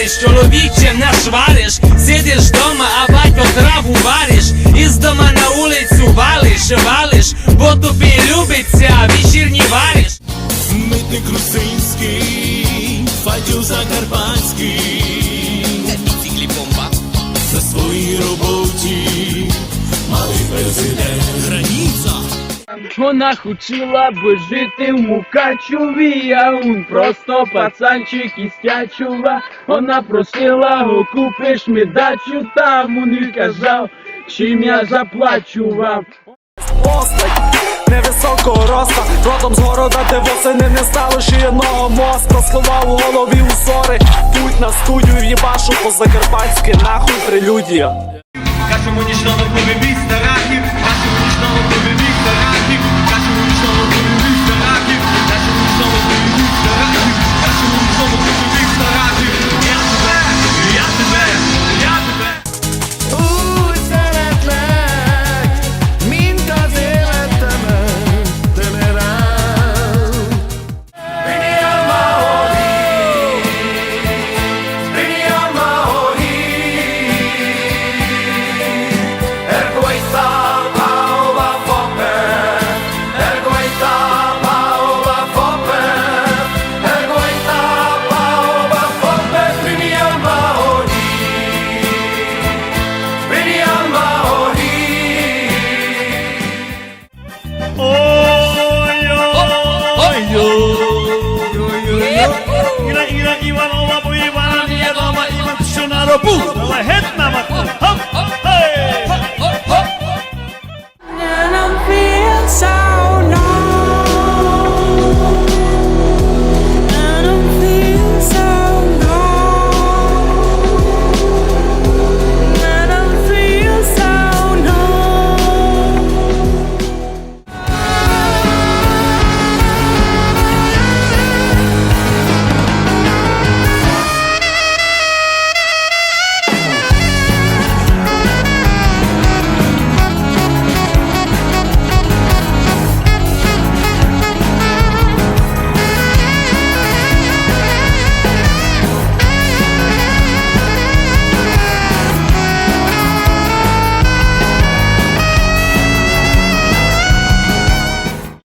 вариш, чоловіче наш вариш, сидиш дома, а батько траву вариш, із дома на улицю валиш, валиш, бо тобі любиться, вечірні вариш. Митник русинський, фатів закарпатський, Вона хотіла би жити в Мукачеві, а він просто пацанчик із Тячува. Вона просила, го купиш ми дачу там, він казав, чим я заплачу вам. невисокого роста, родом з города, де восени не стало ще одного моста. Слова у голові усори, путь на студію їбашу по закарпатськи, нахуй прелюдія. Кажемо нічного повебі yo yo yo yo ira ira iwan owa bu iwan ni ya ma iwan shunaro bu wa het na ma